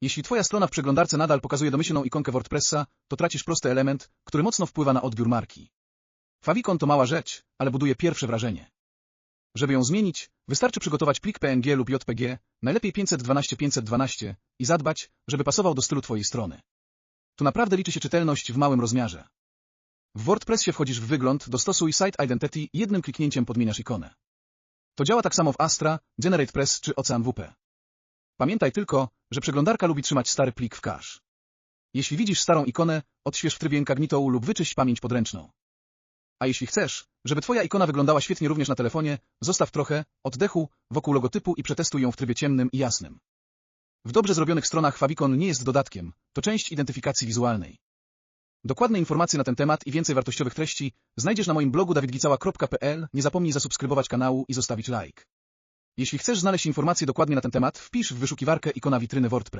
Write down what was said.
Jeśli twoja strona w przeglądarce nadal pokazuje domyślną ikonkę WordPressa, to tracisz prosty element, który mocno wpływa na odbiór marki. Favicon to mała rzecz, ale buduje pierwsze wrażenie. Żeby ją zmienić, wystarczy przygotować plik PNG lub JPG, najlepiej 512-512 i zadbać, żeby pasował do stylu twojej strony. Tu naprawdę liczy się czytelność w małym rozmiarze. W WordPressie wchodzisz w wygląd, dostosuj Site Identity i jednym kliknięciem podmieniasz ikonę. To działa tak samo w Astra, GeneratePress czy OceanWP. Pamiętaj tylko, że przeglądarka lubi trzymać stary plik w cache. Jeśli widzisz starą ikonę, odśwież w trybie incognito lub wyczyść pamięć podręczną. A jeśli chcesz, żeby twoja ikona wyglądała świetnie również na telefonie, zostaw trochę oddechu wokół logotypu i przetestuj ją w trybie ciemnym i jasnym. W dobrze zrobionych stronach Favicon nie jest dodatkiem, to część identyfikacji wizualnej. Dokładne informacje na ten temat i więcej wartościowych treści znajdziesz na moim blogu dawidgicała.pl. Nie zapomnij zasubskrybować kanału i zostawić like. Jeśli chcesz znaleźć informacje dokładnie na ten temat, wpisz w wyszukiwarkę ikona witryny WordPress.